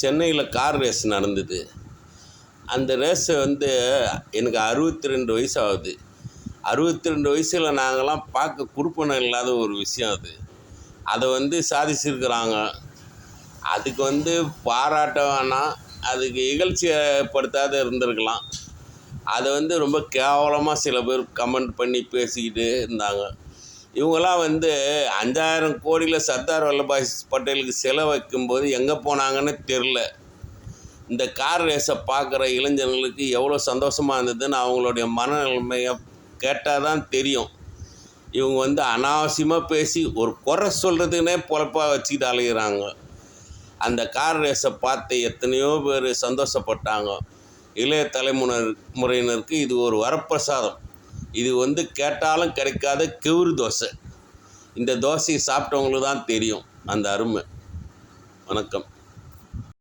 சென்னையில் car race நடந்தது. அந்த ரேஸை வந்து எனக்கு அறுபத்தி ரெண்டு வயசு ஆகுது அறுபத்தி ரெண்டு வயசில் நாங்கள்லாம் பார்க்க குறுப்பணம் இல்லாத ஒரு விஷயம் அது. அதை வந்து சாதிச்சிருக்கிறாங்க. அதுக்கு வந்து பாராட்ட வேணாம். அதுக்கு இகழ்ச்சியப்படுத்தாத இருந்திருக்கலாம். அதை வந்து ரொம்ப கேவலமாக சில பேர் கமெண்ட் பண்ணி பேசிக்கிட்டு இருந்தாங்க. இவங்களாம் வந்து அஞ்சாயிரம் கோடியில் சர்தார் வல்லபாய் பட்டேலுக்கு சிலை வைக்கும்போது எங்கே போனாங்கன்னு தெரில இந்த கார் ரேஸை பார்க்குற இளைஞர்களுக்கு எவ்வளோ சந்தோஷமாக இருந்ததுன்னு அவங்களுடைய மனநிலைமையை கேட்டால் தான் தெரியும். இவங்க வந்து அனாவசியமாக பேசி ஒரு குறை சொல்கிறதுக்குனே பொழப்பா வச்சுக்கிட்டு அலைகிறாங்க அந்த கார் ரேஸை பார்த்து எத்தனையோ பேர் சந்தோஷப்பட்டாங்க. இளைய தலைமுறை முறையினருக்கு இது ஒரு வரப்பிரசாதம். இது வந்து கேட்டாலும் கிடைக்காத கெவுரு தோசை. இந்த தோசையை சாப்பிட்டவங்களுக்கு தான் தெரியும் அந்த அருமை. வணக்கம்.